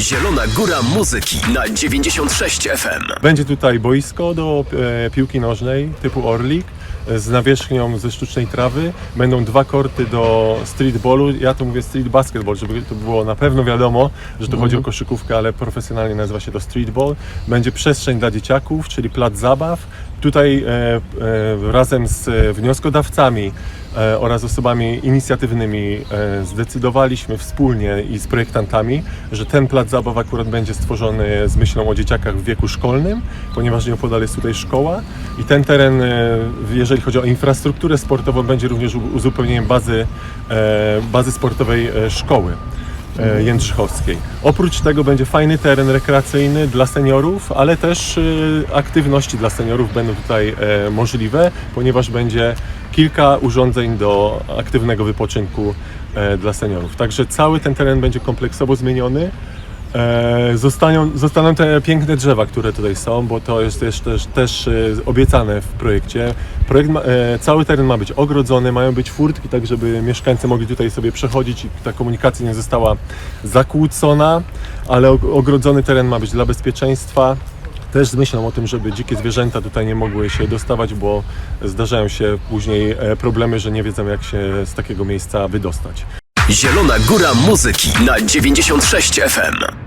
Zielona Góra Muzyki na 96 FM. Będzie tutaj boisko do e, piłki nożnej typu Orlik e, z nawierzchnią ze sztucznej trawy. Będą dwa korty do streetballu. Ja to mówię street basketball, żeby to było na pewno wiadomo, że tu chodzi o koszykówkę, ale profesjonalnie nazywa się to streetball. Będzie przestrzeń dla dzieciaków, czyli plac zabaw. Tutaj e, e, razem z e, wnioskodawcami oraz osobami inicjatywnymi e, zdecydowaliśmy wspólnie i z projektantami, że ten plac zabaw akurat będzie stworzony z myślą o dzieciakach w wieku szkolnym, ponieważ nieopodal jest tutaj szkoła i ten teren, e, jeżeli chodzi o infrastrukturę sportową, będzie również uzupełnieniem bazy, e, bazy sportowej e, szkoły. E, Jędrzchowskiej. Oprócz tego będzie fajny teren rekreacyjny dla seniorów, ale też e, aktywności dla seniorów będą tutaj e, możliwe, ponieważ będzie kilka urządzeń do aktywnego wypoczynku dla seniorów. Także cały ten teren będzie kompleksowo zmieniony. E, Zostaną, zostaną te piękne drzewa, które tutaj są, bo to jest też, też, też e, obiecane w projekcie. Projekt ma, e, cały teren ma być ogrodzony, mają być furtki, tak żeby mieszkańcy mogli tutaj sobie przechodzić i ta komunikacja nie została zakłócona, ale og- ogrodzony teren ma być dla bezpieczeństwa. Też z myślą o tym, żeby dzikie zwierzęta tutaj nie mogły się dostawać, bo zdarzają się później e, problemy, że nie wiedzą jak się z takiego miejsca wydostać. Zielona Góra Muzyki na 96 FM.